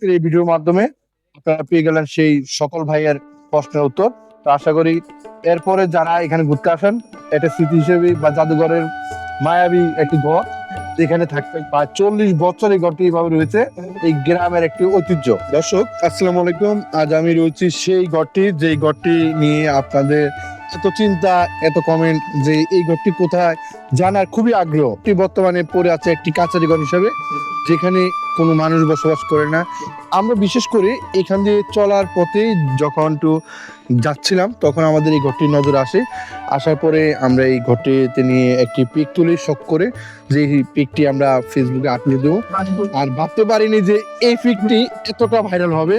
আজকের এই ভিডিওর মাধ্যমে আপনারা পেয়ে গেলেন সেই সকল ভাইয়ের প্রশ্নের উত্তর। তো আশা করি এরপরে যারা এখানে ঘুরতে আসেন, এটা স্মৃতি হিসেবে বা জাদুঘরের মায়াবী একটি ঘর যেখানে থাকতে প্রায় চল্লিশ বছর এই ঘরটি এইভাবে রয়েছে, এই গ্রামের একটি ঐতিহ্য। দর্শক, আসসালামু আলাইকুম। আজ আমি রয়েছি সেই ঘরটি, যেই ঘরটি নিয়ে আপনাদের এত চিন্তা, এত কমেন্ট যে এই ঘরটি কোথায়, জানার খুবই আগ্রহ। এটি বর্তমানে পড়ে আছে একটি কাছারি ঘর হিসাবে, যেখানে কোনো মানুষ বসবাস করে না। আমরা বিশেষ করে এখান দিয়ে চলার পথে যখন একটু যাচ্ছিলাম, তখন আমাদের এই ঘরটি নজর আসে। আসার পরে আমরা এই ঘরটিতে নিয়ে একটি পিক তুলি শখ করে, যে পিকটি আমরা ফেসবুকে আপলোড দেবো। আর ভাবতে পারিনি যে এই পিকটি এতটা ভাইরাল হবে,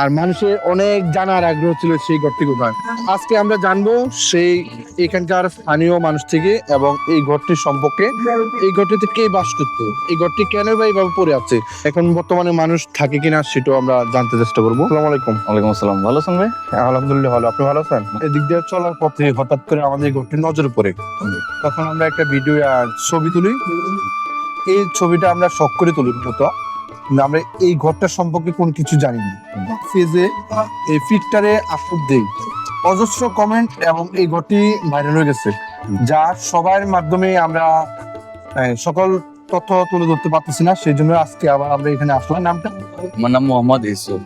আর মানুষের অনেক জানার আগ্রহ ছিল সেই ঘরটি কোথায়। আজকে আমরা জানব সেই এখানকার স্থানীয় মানুষ থেকে এবং এই ঘরটির সম্পর্কে এই ঘরটিতে কে বাস করতো? এই ঘরটি কেন বা এইভাবে পড়ে আছে? এখন বর্তমানে মানুষ থাকে কিনা সেটাও আমরা জানতে চেষ্টা করব। আসসালামু আলাইকুম। ওয়ালাইকুম আসসালাম। ভালো আছেন ভাই? হ্যাঁ, আলহামদুলিল্লাহ ভালো। আপনি ভালো আছেন? এদিক দিয়ে চলার পথে হঠাৎ করে আমাদের এই ঘরটি নজরে পড়ে। তখন আমরা একটা ভিডিও আর ছবি তুলি। এই ছবিটা আমরা শখ করে তুলি মূলত। আমরা এই ঘরটার সম্পর্কে কোন কিছু জানি না ফেজে এই ফিটটারে আপলোড দেই। অজস্র কমেন্ট এবং এই ঘরটি ভাইরাল হয়ে গেছে যা সবার মাধ্যমে আমরা সকল তথ্য তুলে ধরতে পারতেছি না সেই জন্য আজকে আবার আমরা এখানে আসলাম। নামটা? আমার নাম মোহাম্মদ ইসুফ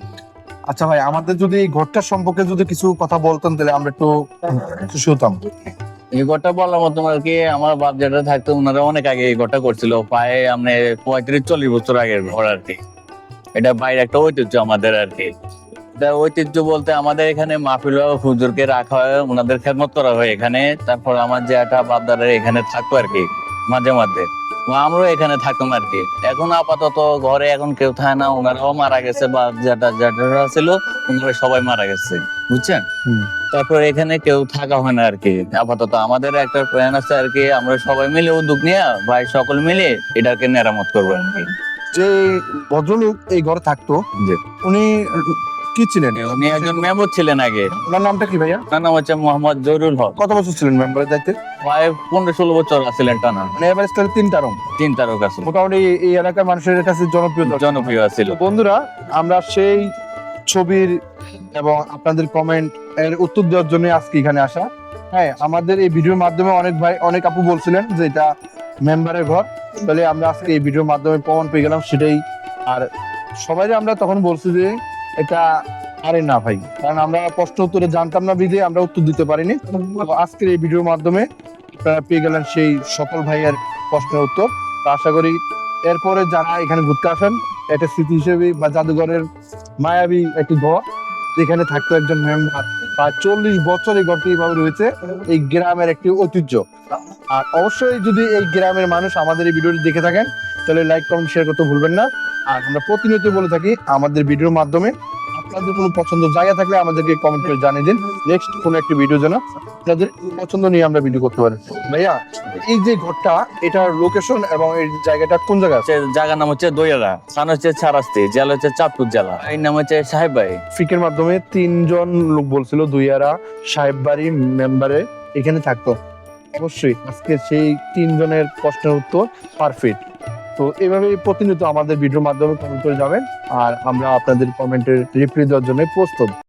আচ্ছা ভাই আমাদের যদি এই ঘরটার সম্পর্কে যদি কিছু কথা বলতেন তাহলে আমরা একটু খুশি হতাম। এই ঘরটা বলার মতো আর কি আমার বাপ যেটা থাকতো ওনারা অনেক আগে এই ঘরটা করছিল প্রায় আপনি পঁয়ত্রিশ চল্লিশ বছর আগের ঘর আর কি। এটা বাইরে একটা ঐতিহ্য আমাদের আর কি। ঐতিহ্য বলতে আমাদের এখানে মাহফিল হুজুরকে রাখা হয় ওনাদের খেদমত করা হয় এখানে। তারপর আমার যে একটা বাপদারের এখানে থাকতো আর কি মাঝে মাঝে। আমরাও এখানে থাকতাম আর কি। এখন আপাতত ঘরে এখন কেউ থাকে না ওনারাও মারা গেছে বা যেটা যেটা ছিল ওনারা সবাই মারা গেছে বুঝছেন? তারপর এখানে কেউ থাকা হয় না আর কি আপাতত। আমাদের একটা প্ল্যান আছে আর কি আমরা সবাই মিলে উদ্যোগ নিয়ে ভাই সকল মিলে এটাকে মেরামত করব আর কি। যে ভদ্রলোক এই ঘরে থাকতো। উনি কি ছিলেন? উনি একজন মেম্বার ছিলেন আগে। ওনার নামটা কি ভাইয়া? তার নাম হচ্ছে মোহাম্মদ জরুল হক। কত বছর ছিলেন মেম্বারের দায়িত্বে? প্রায় পনেরো ষোলো বছর ছিলেন টানা। মানে এবার স্টাইল তিনটা রং তিন তারকা ছিল। মোটামুটি এই- এলাকার মানুষের কাছে জনপ্রিয়। জনপ্রিয় ছিল বন্ধুরা আমরা সেই ছবির এবং আপনাদের কমেন্ট এর উত্তর দেওয়ার জন্য আজকে এখানে আসা। হ্যাঁ আমাদের এই ভিডিওর মাধ্যমে অনেক ভাই অনেক আপু বলছিলেন যে এটা মেম্বারের ঘর। তাহলে আমরা আজকে এই ভিডিওর মাধ্যমে প্রমাণ পেয়ে গেলাম সেটাই। আর সবাই আমরা তখন বলছি যে এটা আরে না ভাই, কারণ আমরা প্রশ্ন উত্তরে জানতাম না বিধে আমরা উত্তর দিতে পারিনি। আজকের এই ভিডিওর মাধ্যমে আপনারা পেয়ে গেলেন সেই সকল ভাইয়ের প্রশ্নের উত্তর। আশা করি এরপরে যারা এখানে ঘুরতে আসেন, এটা স্মৃতি হিসেবে বা জাদুঘরের মায়াবী একটি ঘর, যেখানে থাকতো একজন মেম্বার। প্রায় চল্লিশ বছর এই ঘরটি এইভাবে রয়েছে, এই গ্রামের একটি ঐতিহ্য। আর অবশ্যই যদি এই গ্রামের মানুষ আমাদের এই ভিডিওটি দেখে থাকেন তাহলে লাইক কমেন্ট শেয়ার করতে ভুলবেন না। আর আমরা প্রতিনিয়ত বলে থাকি আমাদের ভিডিওর মাধ্যমে আপনাদের কোনো পছন্দ জায়গা থাকলে আমাদেরকে কমেন্ট করে জানিয়ে দিন। নেক্সট কোনো একটি ভিডিও যেন আপনাদের পছন্দ নিয়ে আমরা ভিডিও করতে পারি। ভাইয়া এই যে ঘরটা এটার লোকেশন এবং এই জায়গাটা কোন জায়গা আছে? জায়গার নাম হচ্ছে দইয়ারা স্থান হচ্ছে ছারাস্তি জেলা হচ্ছে চাঁদপুর জেলা। এই নাম হচ্ছে সাহেব ভাই। ফিকের মাধ্যমে তিনজন লোক বলছিল দুইয়ারা সাহেব বাড়ি মেম্বারে এখানে থাকতো। অবশ্যই আজকে সেই তিনজনের প্রশ্নের উত্তর পারফেক্ট তো এভাবে প্রতিনিয়ত আমাদের ভিডিওর মাধ্যমে কমেন্ট করে যাবেন, আর আমরা আপনাদের কমেন্টের রিপ্লাই দেওয়ার জন্য প্রস্তুত।